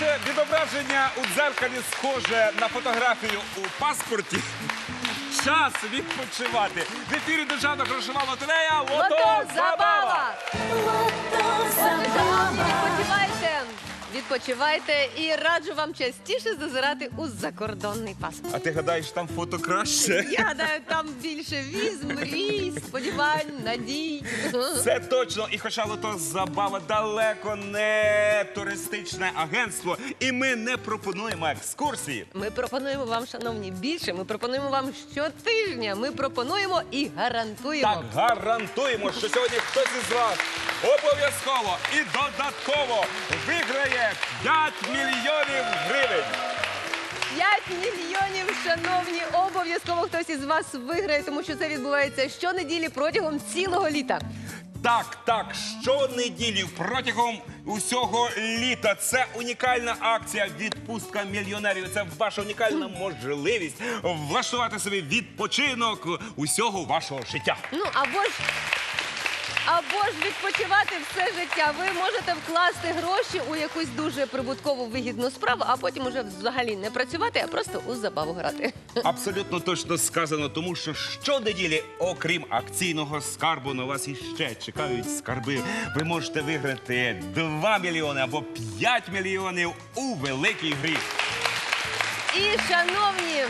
Ваше відображення у дзеркалі схоже на фотографію у паспорті, час відпочивати. В ефірі державна грошова лотерея Лото, Лото Забава. забава! Відпочивайте! Відпочивайте і раджу вам частіше зазирати у закордонний паспорт. А ти гадаєш, там фото краще? Я гадаю, там більше віз, мрій, сподівань, надій. Це точно. І хоча лото забава далеко не туристичне агентство, і ми не пропонуємо екскурсії. Ми пропонуємо вам, шановні, більше. Ми пропонуємо вам щотижня. Ми пропонуємо і гарантуємо. Так гарантуємо, що сьогодні хтось із вас обов'язково і додатково виграє 5 мільйонів гривень. 5 мільйонів, шановні, обов'язково хтось із вас виграє, тому що це відбувається щонеділі протягом цілого літа. Так, так, щонеділі протягом усього літа. Це унікальна акція відпустка мільйонерів. Це ваша унікальна можливість влаштувати собі відпочинок усього вашого життя. Ну або ж. Або ж відпочивати все життя. Ви можете вкласти гроші у якусь дуже прибуткову вигідну справу, а потім уже взагалі не працювати, а просто у забаву грати. Абсолютно точно сказано, тому що щонеділі, окрім акційного скарбу, на вас іще чекають скарби. Ви можете виграти 2 мільйони або 5 мільйонів у великій грі. І, шановні,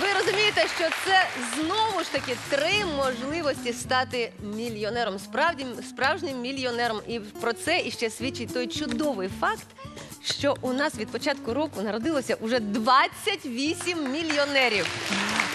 ви розумієте, що це знову ж таки три можливості стати мільйонером, справді справжнім мільйонером. І про це іще свідчить той чудовий факт, що у нас від початку року народилося уже 28 мільйонерів.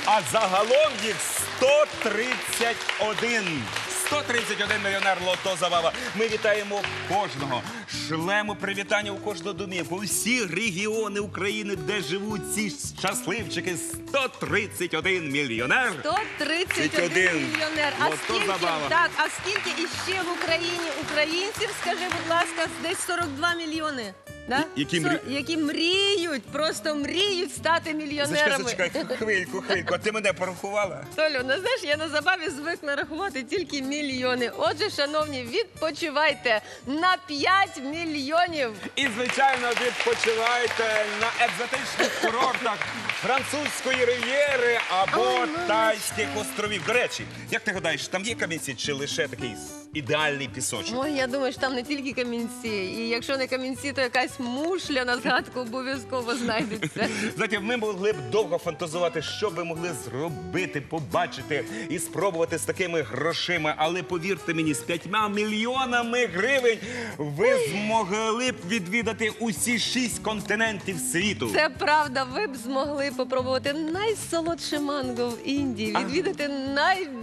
А загалом їх 131. 131 мільйонер лото забава. Ми вітаємо кожного. Шлемо привітання у кожну домівку. Усі регіони України, де живуть ці щасливчики. 131 мільйонер. 131 31. мільйонер. А Лото скільки забава. так, а скільки іще в Україні українців? Скажи, будь ласка, десь 42 мільйони. Да? які Сор- мрі- які мріють, просто мріють стати Зачекай, мільйонерами. зачекай, хвильку, хвильку. А ти мене порахувала? Толю, ну знаєш, я на забаві звикла рахувати тільки мільйони. Отже, шановні, відпочивайте на 5 мільйонів. І, звичайно, відпочивайте на екзотичних курортах французької рив'єри або тайських островів. До речі, як ти гадаєш, там є камінці чи лише такий ідеальний пісочок? Ой, я думаю, що там не тільки камінці. І якщо не камінці, то якась мушля на згадку обов'язково знайдеться. Знаєте, ми могли б довго фантазувати, що би могли зробити, побачити і спробувати з такими грошима. Але повірте мені, з п'ятьма мільйонами гривень ви змогли б відвідати усі шість континентів світу. Це правда, ви б змогли попробувати найсолодше манго в Індії, відвідати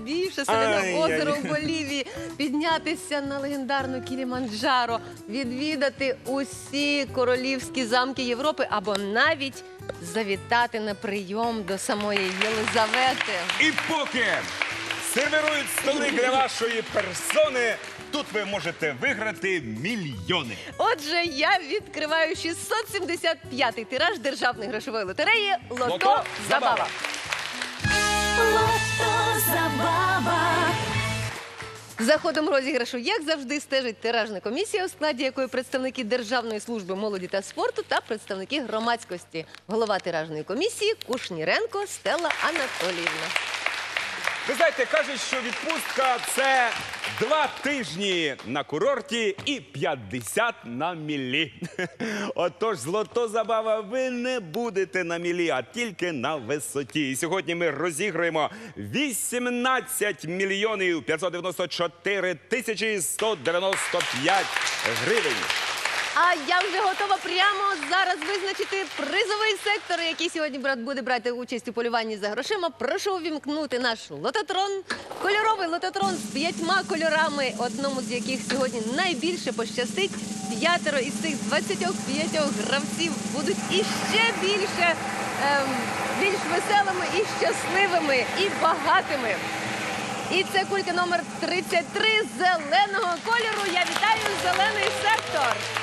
найбільше соляне озеро в Болівії, піднятися на легендарну Кіліманджаро, відвідати усі королівські замки Європи або навіть завітати на прийом до самої Єлизавети. І поки сервірують столи для вашої персони, тут ви можете виграти мільйони. Отже, я відкриваю 675-й тираж державної грошової лотереї Лото, Лото Забава. За ходом розіграшу, як завжди, стежить тиражна комісія, у складі якої представники Державної служби молоді та спорту та представники громадськості. Голова тиражної комісії Кушніренко Стела Анатоліївна. Ви знаєте, кажуть, що відпустка це два тижні на курорті і 50 на мілі. Отож, злото забава, ви не будете на мілі, а тільки на висоті. І сьогодні ми розіграємо 18 мільйонів 594 тисячі 195 гривень. А я вже готова прямо зараз визначити призовий сектор, який сьогодні брат буде брати участь у полюванні за грошима. Прошу увімкнути наш лототрон. Кольоровий лототрон з п'ятьма кольорами, одному з яких сьогодні найбільше пощастить. П'ятеро із цих 25 гравців будуть іще більше ем, більш веселими і щасливими, і багатими. І це кулька номер 33 зеленого кольору. Я вітаю зелений сектор.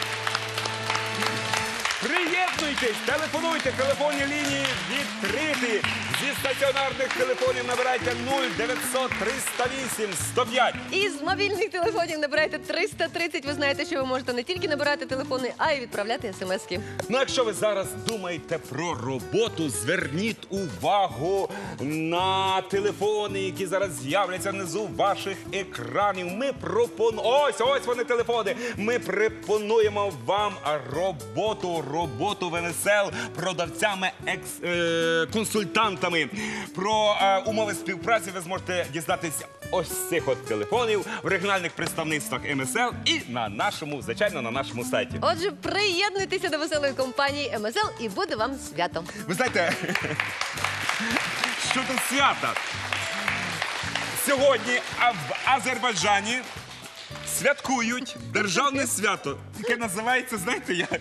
Приєднуйтесь, телефонуйте, телефонні лінії відкриті. Зі стаціонарних телефонів набирайте 0900 308 105. І з мобільних телефонів набирайте 330. Ви знаєте, що ви можете не тільки набирати телефони, а й відправляти смски. Ну, якщо ви зараз думаєте про роботу, зверніть увагу на телефони, які зараз з'являться внизу ваших екранів. Ми пропонуємо. Ось, ось вони телефони. Ми пропонуємо вам роботу, роботу в НСЛ продавцями, екс, е, консультантами. Про е, умови співпраці ви зможете дізнатися ось цих от телефонів в регіональних представництвах МСЛ і на нашому, звичайно, на нашому сайті. Отже, приєднуйтеся до веселої компанії МСЛ і буде вам свято. Ви знаєте, щодо свята. Сьогодні а в Азербайджані святкують державне свято, яке називається, знаєте як?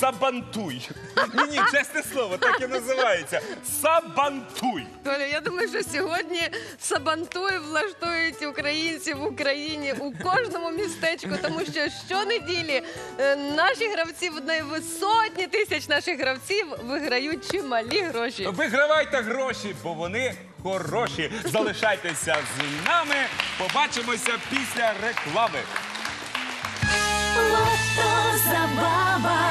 Сабантуй. Ні, ні, чесне слово, так і називається. Сабантуй. Коля, я думаю, що сьогодні Сабантуй влаштують українці в Україні у кожному містечку, тому що щонеділі е, наші гравці в сотні тисяч наших гравців виграють чималі гроші. Вигравайте гроші, бо вони хороші. Залишайтеся з нами. Побачимося після реклами. Лото забава.